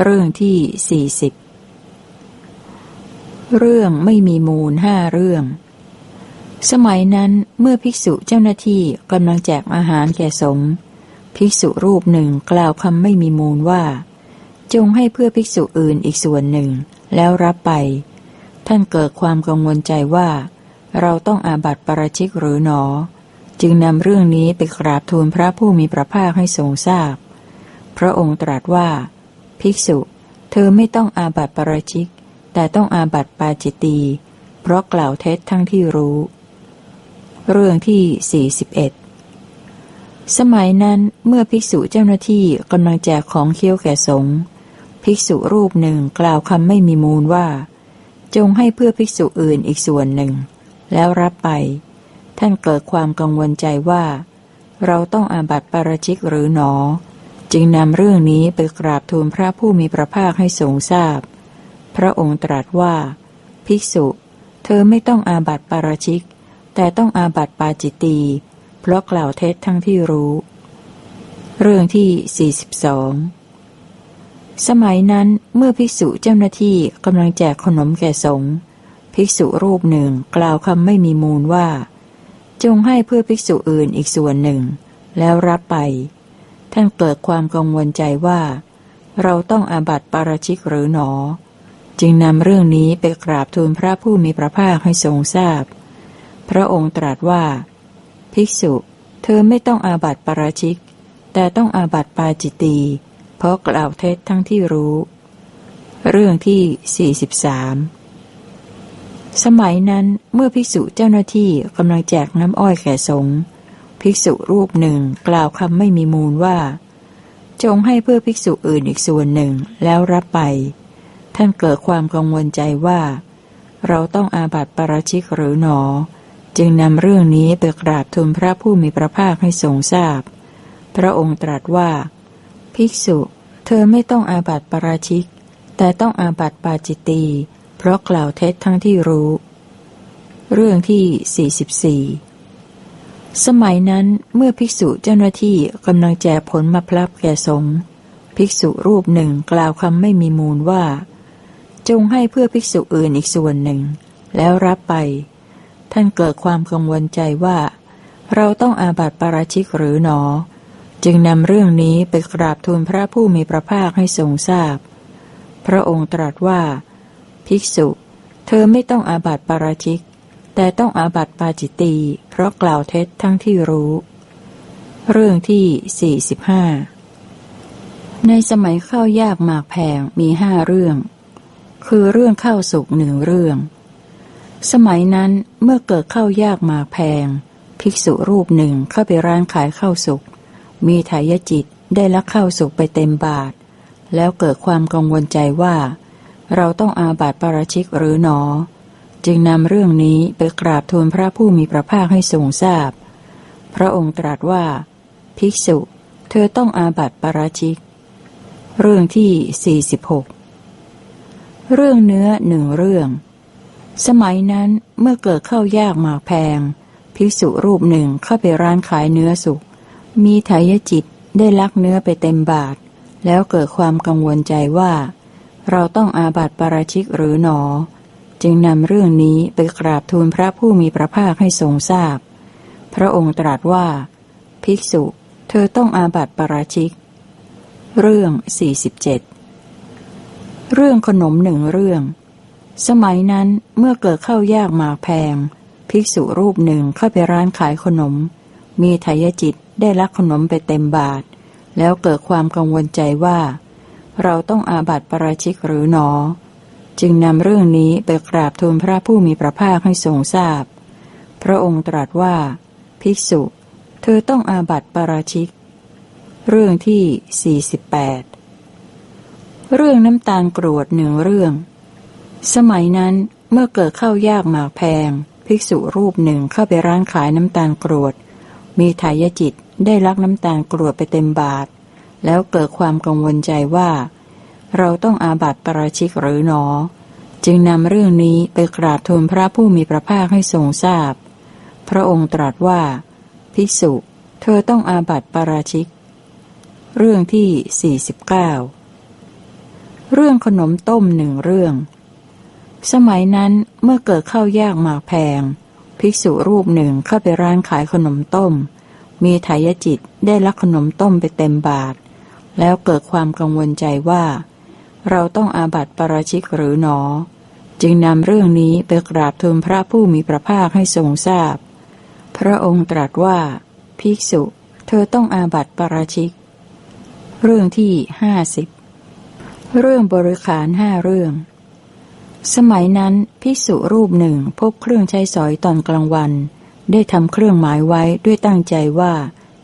เรื่องที่สี่สิบเรื่องไม่มีมูลห้าเรื่อง สมัยนั้นเมื่อภิกษุเจ้าหน้าที่กำลังแจกอาหารแก่สงฆ์ภิกษุรูปหนึ่งกล่าวคำไม่มีมูลว่า จงให้เพื่อภิกษุอื่นอีกส่วนหนึ่ง แล้วรับไป ท่านเกิดความกังวลใจว่า เราต้องอาบัติปราชิกหรือหนอ จึงนำเรื่องนี้ไปกราบทูลพระผู้มีพระภาคให้ทรงทราบพพระองค์ตรัสว่า ภิกษุ เธอไม่ต้องอาบัติปราชิก แต่ต้องอาบัติปาจิตี เพราะกล่าวเท็จทั้งที่รู้ เรื่องที่สี่สิบเอ็ดสมัยนั้นเมื่อภิกษุเจ้าหน้าที่กำลังแจกของเคี้ยวแก่สงฆ์ภิกษุรูปหนึ่งกล่าวคำไม่มีมูลว่า จงให้เพื่อภิกษุอื่นอีกส่วนหนึ่ง แล้วรับไป ท่านเกิดความกังวลใจว่า เราต้องอาบัติปาราชิกหรือหนอ จึงนำเรื่องนี้ไปกราบทูลพระผู้มีพระภาคให้ทรงทราบพพระองค์ตรัสว่า ภิกษุ เธอไม่ต้องอาบัติปาราชิก แต่ต้องอาบัติปาจิตตี เพราะกล่าวเท็จทั้งที่รู้ เรื่องที่ 42 สมัยนั้นเมื่อภิกษุเจ้าหน้าที่กำลังแจกขนมแก่สงฆ์ภิกษุรูปหนึ่งกล่าวคำไม่มีมูลว่า จงให้เพื่อภิกษุอื่นอีกส่วนหนึ่ง แล้วรับไป ท่านเกิดความกังวลใจว่า เราต้องอาบัติปาราชิกหรือหนอ จึงนำเรื่องนี้ไปกราบทูลพระผู้มีพระภาคให้ทรงทราบพพระองค์ตรัสว่า ภิกษุ เธอไม่ต้องอาบัติปาราชิก แต่ต้องอาบัติปาจิตตีเพราะกล่าวเท็จทั้งที่รู้ เรื่องที่ 43สมัยนั้นเมื่อภิกษุเจ้าหน้าที่กำลังแจกน้ำอ้อยแก่สงฆ์ ภิกษุรูปหนึ่งกล่าวคำไม่มีมูลว่า จงให้เพื่อภิกษุอื่นอีกส่วนหนึ่งแล้วรับไป ท่านเกิดความกังวลใจว่า เราต้องอาบัติปราชิกหรือหนอ จึงนำเรื่องนี้ไปกราบทูลพระผู้มีพระภาคให้ทรงทราบพพระองค์ตรัสว่า ภิกษุ เธอไม่ต้องอาบัติปราชิก แต่ต้องอาบัติปาจิตตีเพราะกล่าวเท็จทั้งที่รู้ เรื่องที่ 44 สมัยนั้นเมื่อภิกษุเจ้าหน้าที่กำลังแจกผลมาพลับแก่สงฆ์ภิกษุรูปหนึ่งกล่าวคำไม่มีมูลว่า จงให้เพื่อภิกษุอื่นอีกส่วนหนึ่ง แล้วรับไป ท่านเกิดความกังวลใจว่า เราต้องอาบัติปาราชิกหรือหนอ จึงนำเรื่องนี้ไปกราบทูลพระผู้มีพระภาคให้ทรงทราบพพระองค์ตรัสว่า ภิกษุ เธอไม่ต้องอาบัติปาราชิก แต่ต้องอาบัติปาจิตตีเพราะกล่าวเท็จทั้งที่รู้ เรื่องที่ 45 ในสมัยข้าวยากหมากแพงมีห้าเรื่อง คือเรื่องข้าวสุกหนึ่งเรื่อง สมัยนั้นเมื่อเกิดข้าวยากมาแพง ภิกษุรูปหนึ่งเข้าไปร้านขายข้าวสุก มีถ่ายจิตได้ลักข้าวสุกไปเต็มบาท แล้วเกิดความกังวลใจว่า เราต้องอาบัติปราชิกหรือหนอ จึงนำเรื่องนี้ไปกราบทูลพระผู้มีพระภาคให้ทรงทราบพพระองค์ตรัสว่า ภิกษุ เธอต้องอาบัติปราชิก เรื่องที่ 46 เรื่องเนื้อหนึ่งเรื่อง สมัยนั้นเมื่อเกิดข้าวยากหมากแพง ภิกษุรูปหนึ่งเข้าไปร้านขายเนื้อสุก มีไถยจิตได้ลักเนื้อไปเต็มบาท แล้วเกิดความกังวลใจว่า เราต้องอาบัติปาราชิกหรือหนอ จึงนำเรื่องนี้ไปกราบทูลพระผู้มีพระภาคให้ทรงทราบพพระองค์ตรัสว่า ภิกษุเธอต้องอาบัติปราชิก เรื่อง 47 เรื่องขนมหนึ่งเรื่อง สมัยนั้นเมื่อเกิดข้าวยากหมากแพง ภิกษุรูปหนึ่งเข้าไปร้านขายขนม มีไถยจิตได้ลักขนมไปเต็มบาท แล้วเกิดความกังวลใจว่า เราต้องอาบัติปราชิกหรือหนอ จึงนำเรื่องนี้ไปกราบทูลพระผู้มีพระภาคให้ทรงทราบพพระองค์ตรัสว่า ภิกษุ เธอต้องอาบัติปราชิก เรื่องที่ 48 เรื่องน้ำตาลกรวดหนึ่งเรื่อง สมัยนั้นเมื่อเกิดข้าวยากหมากแพง ภิกษุรูปหนึ่งเข้าไปร้านขายน้ำตาลกรวด มีถ่ายจิตได้ลักน้ำตาลกรวดไปเต็มบาท แล้วเกิดความกังวลใจว่า เราต้องอาบัติปราชิกหรือหนอ จึงนำเรื่องนี้ไปกราบทูลพระผู้มีพระภาคให้ทรงทราบพพระองค์ตรัสว่า ภิกษุ เธอต้องอาบัติปราชิก เรื่องที่ 49 เรื่องขนมต้มหนึ่งเรื่อง สมัยนั้นเมื่อเกิดข้าวยากหมากแพง ภิกษุรูปหนึ่งเข้าไปร้านขายขนมต้ม มีไถยจิตได้ลักขนมต้มไปเต็มบาทแล้วเกิดความกังวลใจว่า เราต้องอาบัติปราชิกหรือหนอ จึงนำเรื่องนี้ไปกราบทูลพระผู้มีพระภาคให้ทรงทราบพพระองค์ตรัสว่า ภิกษุ เธอต้องอาบัติปราชิก เรื่องที่ห้าสิบเรื่องบริขารห้าเรื่อง สมัยนั้นภิกษุรูปหนึ่งพบเครื่องใช้สอยตอนกลางวัน ได้ทำเครื่องหมายไว้ด้วยตั้งใจว่า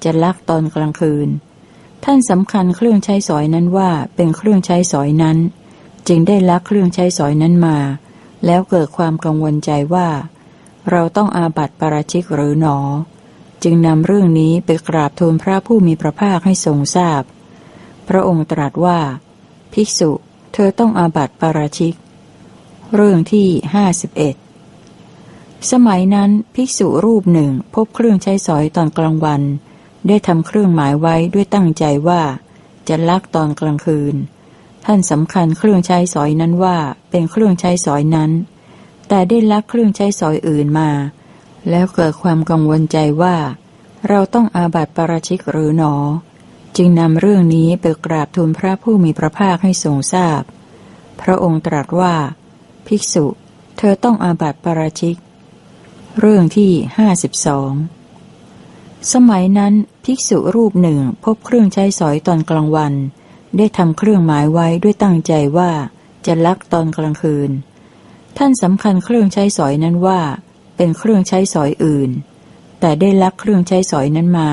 จะลักตอนกลางคืน ท่านสำคัญเครื่องใช้สอยนั้นว่าเป็นเครื่องใช้สอยนั้น จึงได้ลักเครื่องใช้สอยนั้นมา แล้วเกิดความกังวลใจว่า เราต้องอาบัติปราชิกหรือหนอ จึงนำเรื่องนี้ไปกราบทูลพระผู้มีพระภาคให้ทรงทราบพพระองค์ตรัสว่า ภิกษุ เธอต้องอาบัติปราชิก เรื่องที่ห้าสิบเอ็ดสมัยนั้นภิกษุรูปหนึ่งพบเครื่องใช้สอยตอนกลางวัน ได้ทำเครื่องหมายไว้ด้วยตั้งใจว่า จะลักตอนกลางคืน ท่านสำคัญเครื่องใช้สอยนั้นว่าเป็นเครื่องใช้สอยนั้น แต่ได้ลักเครื่องใช้สอยอื่นมา แล้วเกิดความกังวลใจว่า เราต้องอาบัติปราชิกหรือหนอ จึงนำเรื่องนี้ไปกราบทูลพระผู้มีพระภาคให้ทรงทราบพพระองค์ตรัสว่า ภิกษุ เธอต้องอาบัติปราชิก เรื่องที่ห้าสิบสอง สมัยนั้นภิกษุรูปหนึ่งพบเครื่องใช้สอยตอนกลางวัน ได้ทำเครื่องหมายไว้ด้วยตั้งใจว่าจะลักตอนกลางคืน ท่านสำคัญเครื่องใช้สอยนั้นว่า เป็นเครื่องใช้สอยอื่น แต่ได้ลักเครื่องใช้สอยนั้นมา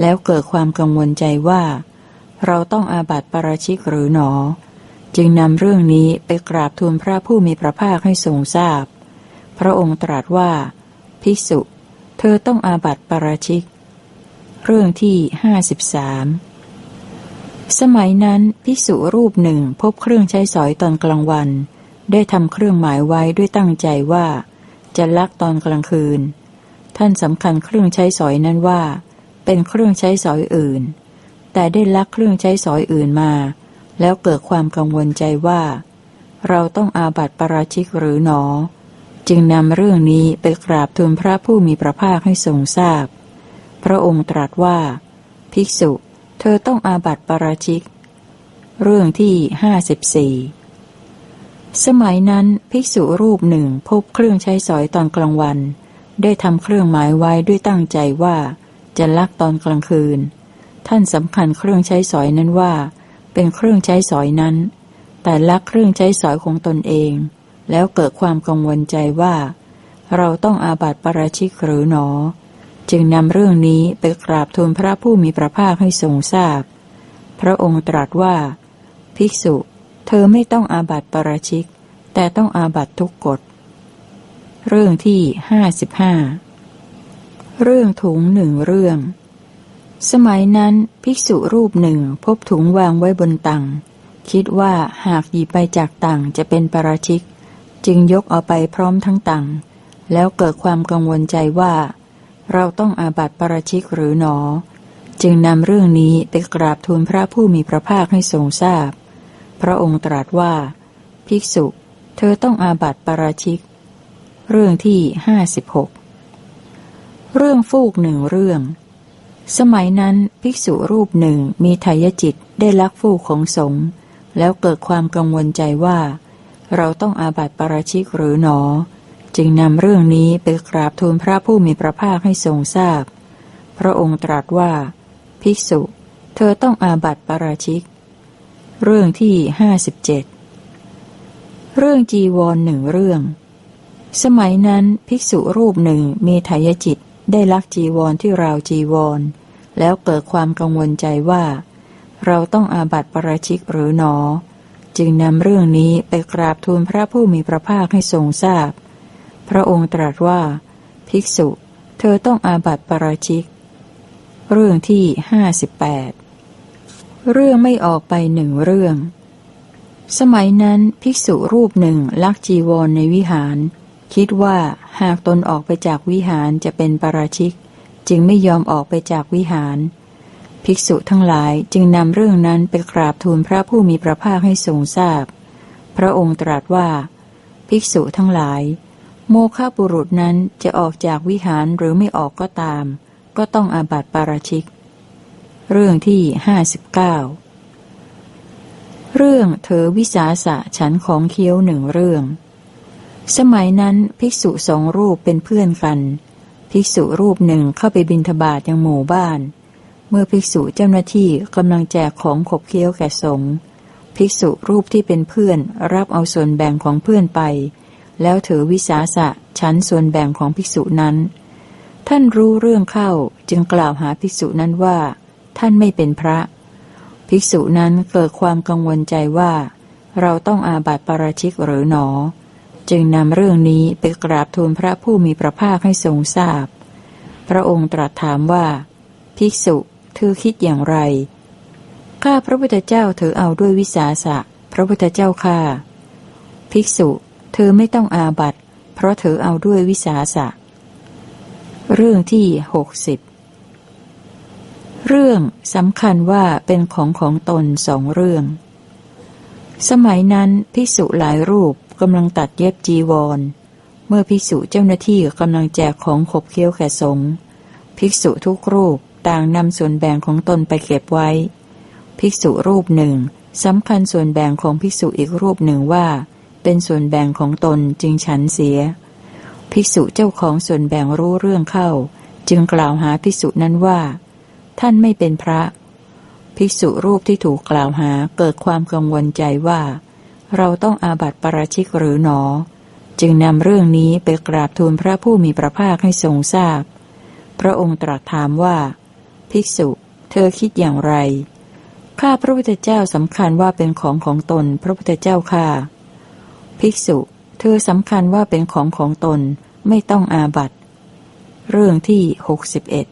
แล้วเกิดความกังวลใจว่า เราต้องอาบัติปราชิกหรือหนอ จึงนำเรื่องนี้ไปกราบทูลพระผู้มีพระภาคให้ทรงทราบพพระองค์ตรัสว่า ภิกษุ เธอต้องอาบัติปราชิก เรื่องที่ห้าสิบสามสมัยนั้นภิกษุรูปหนึ่งพบเครื่องใช้สอยตอนกลางวัน ได้ทำเครื่องหมายไว้ด้วยตั้งใจว่า จะลักตอนกลางคืน ท่านสำคัญเครื่องใช้สอยนั้นว่า เป็นเครื่องใช้สอยอื่น แต่ได้ลักเครื่องใช้สอยอื่นมา แล้วเกิดความกังวลใจว่า เราต้องอาบัติปราชิกหรือหนอ จึงนำเรื่องนี้ไปกราบทูลพระผู้มีพระภาคให้ทรงทราบพพระองค์ตรัสว่า ภิกษุ เธอต้องอาบัติปราชิก เรื่องที่ห้าสิบสี่สมัยนั้นภิกษุรูปหนึ่งพบเครื่องใช้สอยตอนกลางวัน ได้ทำเครื่องหมายไว้ด้วยตั้งใจว่า จะลักตอนกลางคืน ท่านสำคัญเครื่องใช้สอยนั้นว่า เป็นเครื่องใช้สอยนั้น แต่ลักเครื่องใช้สอยของตนเอง แล้วเกิดความกังวลใจว่า เราต้องอาบัติปราชิกหรือหนอ จึงนำเรื่องนี้ไปกราบทูลพระผู้มีพระภาคให้ทรงทราบพพระองค์ตรัสว่า ภิกษุ เธอไม่ต้องอาบัติปราชิก แต่ต้องอาบัติทุกกฎ เรื่องที่ห้าสิบห้าเรื่องถุงหนึ่งเรื่อง สมัยนั้นภิกษุรูปหนึ่งพบถุงวางไว้บนตังคิดว่าหากหยิบไปจากตังจะเป็นปราชิก จึงยกเอาไปพร้อมทั้งตังแล้วเกิดความกังวลใจว่า เราต้องอาบัติปราชิกหรือหนอ จึงนำเรื่องนี้ไปกราบทูลพระผู้มีพระภาคให้ทรงทราบพพระองค์ตรัสว่า ภิกษุ เธอต้องอาบัติปราชิก เรื่องที่ห้าสิบหกเรื่องฟูกหนึ่งเรื่อง สมัยนั้นภิกษุรูปหนึ่งมีทายจิตได้ลักฟูกของสงฆ์แล้วเกิดความกังวลใจว่า เราต้องอาบัติปราชิกหรือหนอ จึงนำเรื่องนี้ไปกราบทูลพระผู้มีพระภาคให้ทรงทราบพพระองค์ตรัสว่า ภิกษุ เธอต้องอาบัติปราชิก เรื่องที่ห้าสิบเจ็ดเรื่องจีวรหนึ่งเรื่อง สมัยนั้นภิกษุรูปหนึ่งมีทายจิตได้ลักจีวรที่ราวจีวร แล้วเกิดความกังวลใจว่า เราต้องอาบัติปราชิกหรือหนอ จึงนำเรื่องนี้ไปกราบทูลพระผู้มีพระภาคให้ทรงทราบพพระองค์ตรัสว่า ภิกษุ เธอต้องอาบัติปราชิก เรื่องที่ห้าสิบแปดเรื่องไม่ออกไปหนึ่งเรื่อง สมัยนั้นภิกษุรูปหนึ่งลักจีวรในวิหาร คิดว่าหากตนออกไปจากวิหารจะเป็นปราชิก จึงไม่ยอมออกไปจากวิหาร ภิกษุทั้งหลายจึงนำเรื่องนั้นไปกราบทูลพระผู้มีพระภาคให้ทรงทราบพพระองค์ตรัสว่า ภิกษุทั้งหลาย โมฆะบุรุษนั้นจะออกจากวิหารหรือไม่ออกก็ตาม ก็ต้องอาบัติปาราชิก เรื่องที่ห้าสิบเก้าเรื่องเธอวิสาสะฉันของเคี้ยวหนึ่งเรื่อง สมัยนั้นภิกษุสองรูปเป็นเพื่อนกัน ภิกษุรูปหนึ่งเข้าไปบินทบาทยังหมู่บ้าน เมื่อภิกษุเจ้าหน้าที่กำลังแจกของขบเคี้ยวแก่สงฆ์ภิกษุรูปที่เป็นเพื่อนรับเอาส่วนแบ่งของเพื่อนไป แล้วถือวิสาสะชั้นส่วนแบ่งของภิกษุนั้น ท่านรู้เรื่องเข้าจึงกล่าวหาภิกษุนั้นว่า ท่านไม่เป็นพระ ภิกษุนั้นเกิดความกังวลใจว่า เราต้องอาบัติปราชิกหรือหนอ จึงนำเรื่องนี้ไปกราบทูลพระผู้มีพระภาคให้ทรงทราบพพระองค์ตรัสถามว่า ภิกษุ เธอคิดอย่างไร ข้าพระพุทธเจ้าเธอเอาด้วยวิสาสะ พระพุทธเจ้าข้าภิกษุ เธอไม่ต้องอาบัตเพราะเธอเอาด้วยวิสาสะ เรื่องที่หกสิบเรื่องสำคัญว่าเป็นของของตนสองเรื่อง สมัยนั้นพิสุหลายรูปกำลังตัดเย็บจีวร เมื่อพิสุเจ้าหน้าที่กำลังแจกของขบเคี้ยวแก่สงภิกษุทุกรูป ต่างนำส่วนแบ่งของตนไปเก็บไว้ ภิกษุรูปหนึ่งสำคัญส่วนแบ่งของภิกษุอีกรูปหนึ่งว่า เป็นส่วนแบ่งของตนจึงฉันเสีย ภิกษุเจ้าของส่วนแบ่งรู้เรื่องเข้า จึงกล่าวหาภิกษุนั้นว่า ท่านไม่เป็นพระ ภิกษุรูปที่ถูกกล่าวหาเกิดความกังวลใจว่า เราต้องอาบัติปราชิกหรือหนอ จึงนำเรื่องนี้ไปกราบทูลพระผู้มีพระภาคให้ทรงทราบพพระองค์ตรัสถามว่า ภิกษุ เธอคิดอย่างไร ข้าพระพุทธเจ้าสำคัญว่าเป็นของของตน พระพุทธเจ้าข้าภิกษุ เธอสำคัญว่าเป็นของของตน ไม่ต้องอาบัต เรื่องที่หกสิบเอ็ด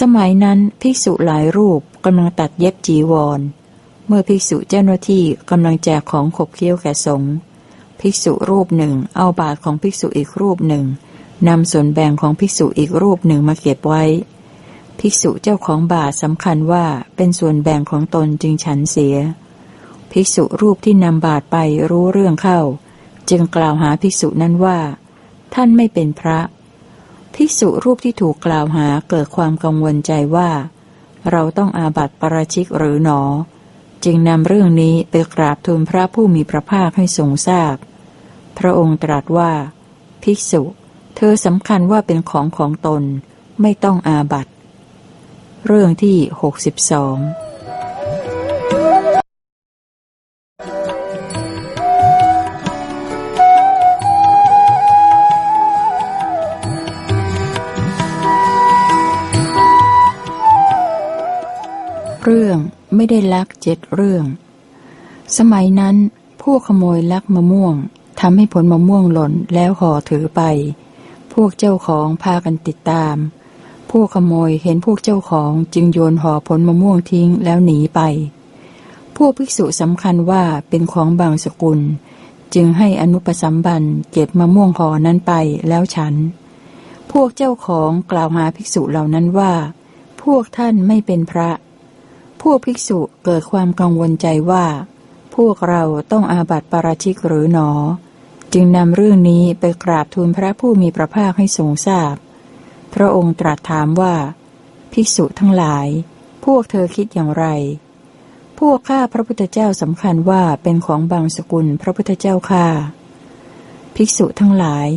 สมัยนั้นภิกษุหลายรูปกำลังตัดเย็บจีวร เมื่อภิกษุเจ้าหน้าที่กำลังแจกของขบเคี้ยวแก่สงฆ์ภิกษุรูปหนึ่งเอาบาตรของภิกษุอีกรูปหนึ่งนำส่วนแบ่งของภิกษุอีกรูปหนึ่งมาเก็บไว้ ภิกษุเจ้าของบาตรสำคัญว่าเป็นส่วนแบ่งของตนจึงฉันเสีย ภิกษุรูปที่นำบาตรไปรู้เรื่องเข้า จึงกล่าวหาภิกษุนั้นว่า ท่านไม่เป็นพระ ภิกษุรูปที่ถูกกล่าวหาเกิดความกังวลใจว่า เราต้องอาบัติปราชิกหรือหนอ จึงนำเรื่องนี้ไปกราบทูลพระผู้มีพระภาคให้ทรงทราบพพระองค์ตรัสว่า ภิกษุ เธอสำคัญว่าเป็นของของตน ไม่ต้องอาบัติ เรื่องที่หกสิบสองเรื่องไม่ได้ลักเจ็ดเรื่อง สมัยนั้นพวกขโมยลักมะม่วงทำให้ผลมะม่วงหล่นแล้วห่อถือไป พวกเจ้าของพากันติดตาม พวกขโมยเห็นพวกเจ้าของจึงโยนห่อผลมะม่วงทิ้งแล้วหนีไป พวกภิกษุสำคัญว่าเป็นของบางสกุล จึงให้อนุปสัมบันเก็บมะม่วงห่อนั้นไปแล้วฉัน พวกเจ้าของกล่าวหาภิกษุเหล่านั้นว่า พวกท่านไม่เป็นพระ พวกภิกษุเกิดความกังวลใจว่า พวกเราต้องอาบัติปาราชิกหรือหนอ จึงนำเรื่องนี้ไปกราบทูลพระผู้มีพระภาคให้ทรงทราบ พระองค์ตรัสถามว่า ภิกษุทั้งหลาย พวกเธอคิดอย่างไร พวกข้าพระพุทธเจ้าสำคัญว่าเป็นของบางสกุลพระพุทธเจ้าข้าภิกษุทั้งหลาย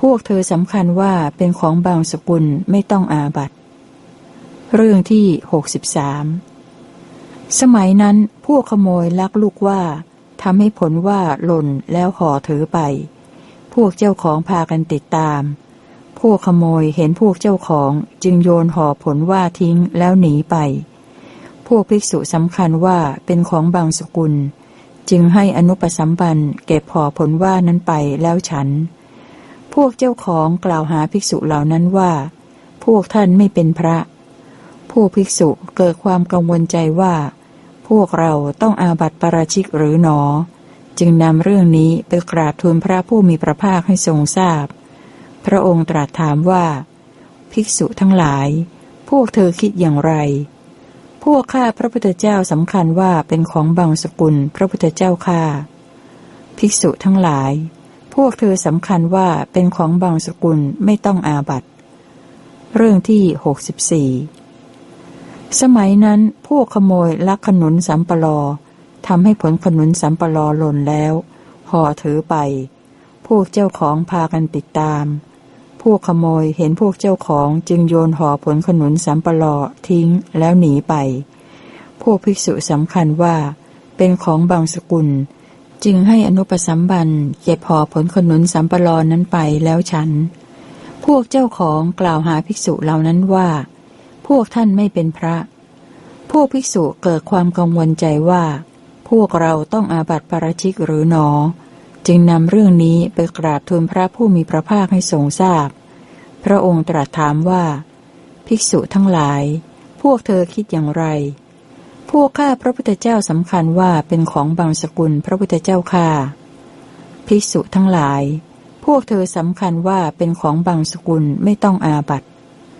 พวกเธอสำคัญว่าเป็นของบางสกุลไม่ต้องอาบัตเรื่องที่หกสิบสามสมัยนั้นพวกขโมยลักลูกว่าทำให้ผลว่าหล่นแล้วห่อถือไป พวกเจ้าของพากันติดตาม พวกขโมยเห็นพวกเจ้าของจึงโยนห่อผลว่าทิ้งแล้วหนีไป พวกภิกษุสำคัญว่าเป็นของบางสกุล จึงให้อนุปสัมบันเก็บห่อผลว่านั้นไปแล้วฉัน พวกเจ้าของกล่าวหาภิกษุเหล่านั้นว่า พวกท่านไม่เป็นพระพวกภิกษุเกิดความกังวลใจว่า พวกเราต้องอาบัติปราชิกหรือหนอ จึงนำเรื่องนี้ไปกราบทูลพระผู้มีพระภาคให้ทรงทราบพ พระองค์ตรัสถามว่า ภิกษุทั้งหลาย พวกเธอคิดอย่างไร พวกข้าพระพุทธเจ้าสำคัญว่าเป็นของบางสกุลพระพุทธเจ้าข้าภิกษุทั้งหลาย พวกเธอสำคัญว่าเป็นของบางสกุลไม่ต้องอาบัตเรื่องที่หกสิบสี่สมัยนั้นพวกขโมยลักขนุนสัมปลอทำให้ผลขนุนสัมปลอหล่นแล้ว ห่อถือไป พวกเจ้าของพากันติดตาม พวกขโมยเห็นพวกเจ้าของจึงโยนห่อผลขนุนสัมปลอทิ้งแล้วหนีไป พวกภิกษุสำคัญว่า เป็นของบางสกุล จึงให้อนุปสัมบันเก็บห่อผลขนุนสัมปลอนั้นไปแล้วฉัน พวกเจ้าของกล่าวหาภิกษุเหล่านั้นว่า พวกท่านไม่เป็นพระ พวกภิกษุเกิดความกังวลใจว่า พวกเราต้องอาบัติปาราชิกหรือหนอ จึงนำเรื่องนี้ไปกราบทูลพระผู้มีพระภาคให้ทรงทราบพพระองค์ตรัสถามว่า ภิกษุทั้งหลาย พวกเธอคิดอย่างไร พวกข้าพระพุทธเจ้าสำคัญว่าเป็นของบางสกุลพระพุทธเจ้าข้าภิกษุทั้งหลาย พวกเธอสำคัญว่าเป็นของบางสกุลไม่ต้องอาบัติ